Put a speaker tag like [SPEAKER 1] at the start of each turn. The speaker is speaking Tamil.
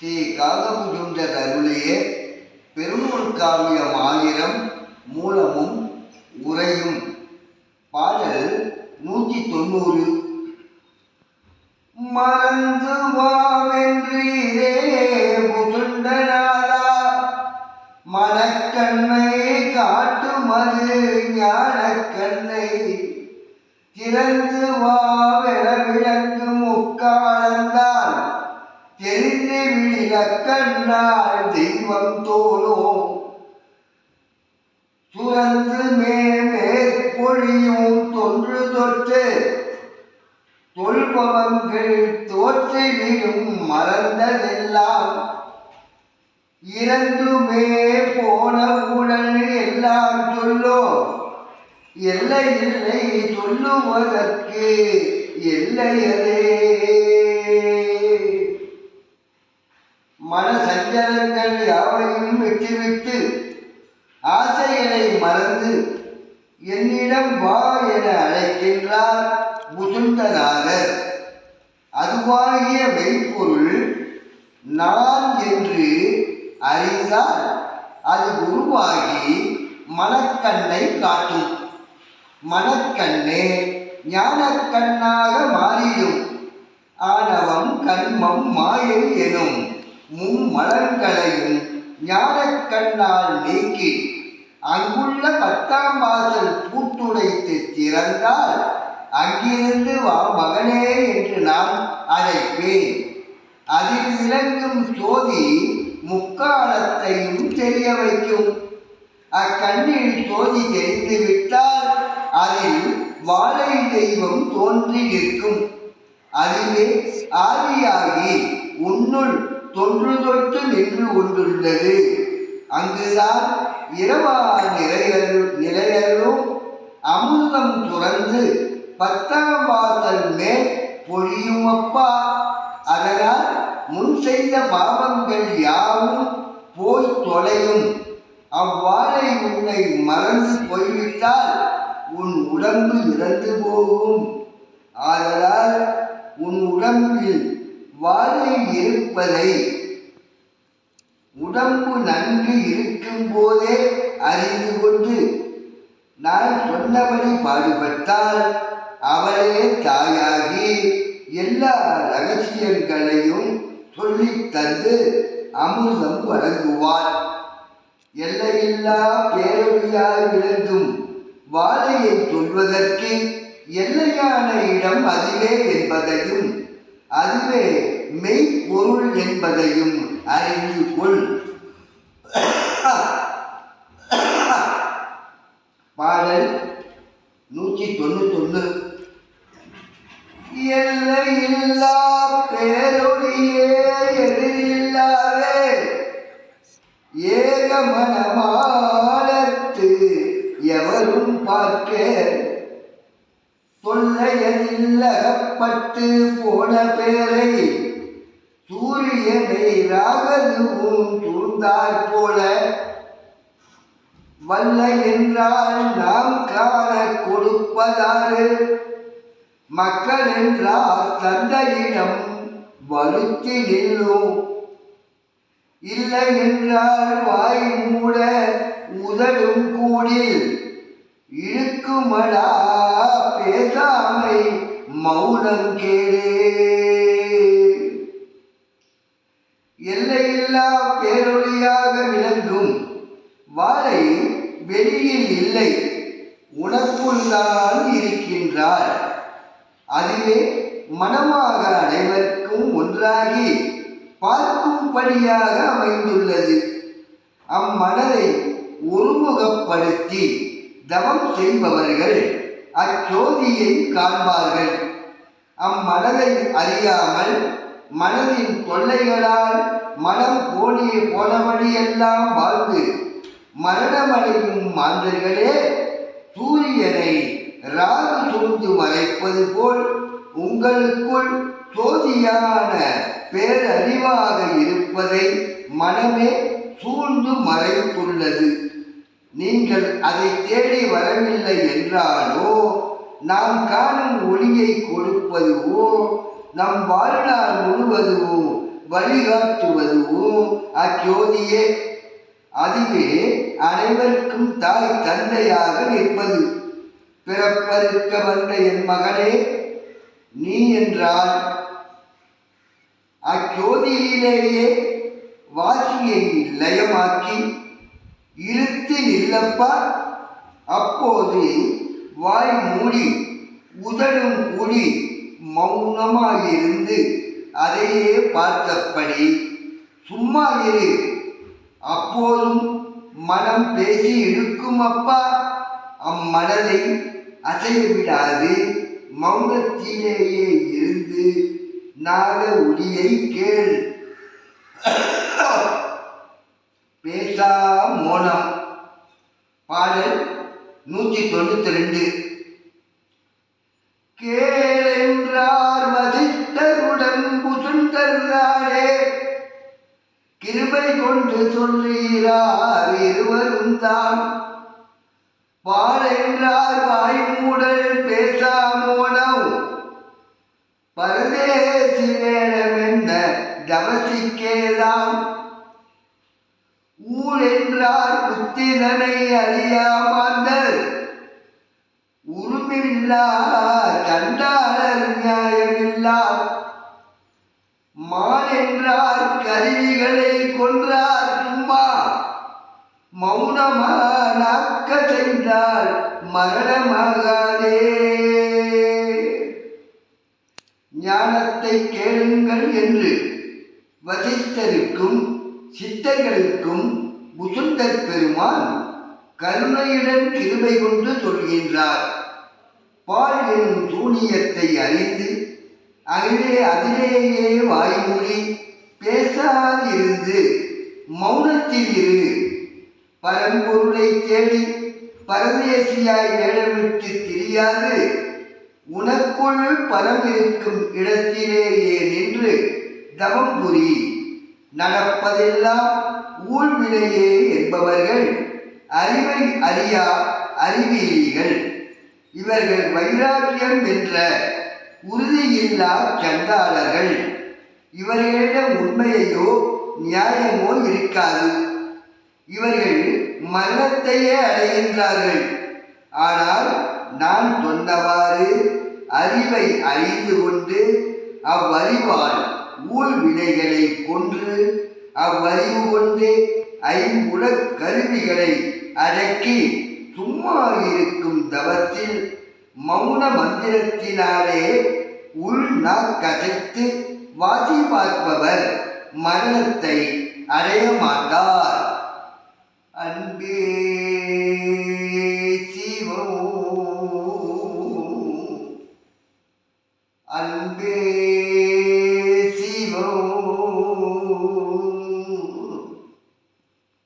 [SPEAKER 1] ஸ்ரீ காகபுஜுண்ட அருளியே பெருநூல் காவியம் ஆயிரம் மூலமும் உரையும் பாடல் நூற்றி தொண்ணூறு. மறந்து மது ஞான கண்ணை திறந்து வாவென விளங்கும் முக்காலந்தான். தெரிந்து விழில கண்ணால் தெய்வம் தோணும் சுரந்து மேற்பொழியும் தொன்று தொற்று தொல்பவங்கள் தோற்றிலும் மறந்ததெல்லாம். இறந்துமே போன உடல் எல்லாம் சொல்லோ. எல்லை இல்லை சொல்லுவதற்கு எல்லையதே மன சஞ்சலங்கள் யாவையும் விட்டுவிட்டு ஆசைகளை மறந்து என்னிடம் வா என அழைக்கின்றார் முதுந்தநாதர் அதுவாகிய மெய்ப்பொருள் நான் என்று அறிந்தால் அது உருவாகி மனக்கண்ணை காட்டும். மனக்கண்ணே ஞானக்கண்ணாக மாறிடும். ஆணவம் கண்மம் மாயை எனும் மும்மலங்களையும் ஞானக்கண்ணால் நீக்கி அங்குள்ள பத்தாம் வாசல் பூட்டுடைத்து திறந்தால் அங்கிருந்து வா மகனே என்று நான் அழைப்பேன். அதில் விளங்கும் ஜோதி முக்காலத்தையும் தெரிய வைக்கும். அக்கண்ணில் ஜோதி தெரிந்துவிட்டால் அதில் வாழை தெய்வம் தோன்றி நிற்கும். அதுவே ஆதியாகி உன்னுள் தொன்று தொட்டு நின்று கொண்டுள்ளது. அங்குதான் இரவா நிலையரு நிலையரும் அமுதம் துறந்து பத்தாம் வாசல் மேல் பொழியும் அப்பா. முன் செய்த பாவங்கள் யாவும் போய் தொலையும். அவ்வாறை உன்னை மறந்து போய்விட்டால் உன் உடம்பு இறந்து போகும். ஆதலால் உன் உடம்பில் வாழை இருப்பதை உடம்பு நன்கு இருக்கும் போதே அறிந்து கொண்டு நான் சொன்னபடி பாடுபட்டால் அவளே தாயாகி எல்லா ரகசியங்களையும் சொல்லி தந்து அமிர்தம் வழங்குவாள் எல்லையில்லா பேரொழியாய் விளங்கும் வாழையை சொல்வதற்கு எல்லையான இடம் அதுவே என்பதையும் அதுவே மெய்ப்பொருள் என்பதையும் அறிந்து கொள் பாடல் நூற்றி தொண்ணூத்தொன்று எல்லையில்லா பேரொழியே எதிரில்லாதே மனமாலத்து எவரும் பார்க்க தொல்லையதில்லகப்பட்டு போன பேரை சூரியனை ராகதுவும் சூழ்ந்தாற் போல வல்ல என்றால் நாம் காண கொடுப்பதாறு. மக்கள் என்றால் தந்தையிடம் வலுத்தி நில்லும் இல்லை என்றால் வாய் மூட முதலும் கூடில். இருக்குமடா பேசாமை மௌனம் கேளே. எல்லையில்லா பேரொழியாக விளங்கும் வாழை வெளியில் இல்லை. உனக்குள்ளான் இருக்கின்றார். அதுவே மனமாக அனைவருக்கும் ஒன்றாகி பார்க்கும்படியாக அமைந்துள்ளது. அம்மணலை ஒருமுகப்படுத்தி தவம் செய்பவர்கள் அச்சோதியை காண்பார்கள். அம்மனதை அறியாமல் மனதின் தொல்லைகளால் மனம் போனிய போனபடியெல்லாம் வாழ்ந்து மரணமடையும் மாந்தர்களே சூரியனை ராகு சூழ்ந்து மறைப்பது போல் உங்களுக்குள் ஜோதியான பேரறிவாக இருப்பதை மனமே சூழ்ந்து மறைத்துள்ளது. நீங்கள் அதை தேடி வரவில்லை என்றாலோ நாம் காணும் ஒளியை கொடுப்பதுவோ நம் வாழ்நாள் முழுவதுவோ வழிகாட்டுவதுவோ அச்சோதியே அதுவே அனைவருக்கும் தாய் தந்தையாக நிற்பது. பிறப்பறுக்க வந்த என் மகனே நீ என்றால் அச்சோதியிலேயே வாசியை லயமாக்கி இழுத்து நில்லப்பா அப்போது வாய் மூடி உதடும் கூடி மௌனமாயிருந்து அதையே பார்த்தபடி சும்மா இரு அப்போதும் மனம் பேசி இழுக்கும் அப்பா அம்மனதை அசைய விடாது மௌனத்திலேயே இருந்து நாக ஒளியை கேள். பேசா மோனம் பாடல் நூற்றி தொண்ணூத்தி ரெண்டு. கேளென்றார் மதித்தருடன் புசுந்தர்தானே கிருபை கொண்டு சொல்லுகிறார் இருவரும் தான். பாலென்றார் வாய்மூடல் மூடல் மோனம் பரதேசி நேரம் என்ன தவசிக்கேதான் ஊர் என்றார் புத்திதனை அறியாமாந்தர். உருமில்லா தண்டாளர் நியாயமில்லா மான் என்றார் கருவிகளை கொன்றார் சும்மா மௌனமா நாக்க செய்தால் மரணமாகாதே. ஞானத்தை கேளுங்கள் என்று வசித்தருக்கும் சித்தர்களுக்கும் முசுந்தர் பெருமான் கருணையுடன் கிருபை கொண்டு சொல்கின்றார். பால் எனும் சூனியத்தை அறிந்து அகிலே அதிலேயே வாய்மொழி பேசாதிருந்து மௌனத்தில் இரு பரம்பொருளை தேடி பரதேசியாய் வேடமிட்டு தெரியாது. உனக்குள் பரம் இருக்கும் இடத்திலேயே நின்று தவம் புரி நடப்பதெல்லாம் ஊழ்வினையே என்பவர்கள். அறிவை அறியா அறிவியலிகள் இவர்கள் வைராக்கியம் என்ற உறுதியில்லா சண்டாளர்கள். இவர்களிடம் உண்மையையோ நியாயமோ இருக்காது. இவர்கள் மரணத்தையே அடைகின்றார்கள். ஆனால் நான் சொன்னவாறு அறிவை அறிந்து கொண்டு அவ்வறிவால் ஊழ் வினைகளை கொன்று அவ்வறிவு கொண்டு ஐம்புலக் கருவிகளை அடக்கி சும்மா இருக்கும் தவத்தில் மௌன மந்திரத்தினாலே உள்நாக் கதைத்து வாசி பார்ப்பவர் மரணத்தை அடைய மாட்டார்.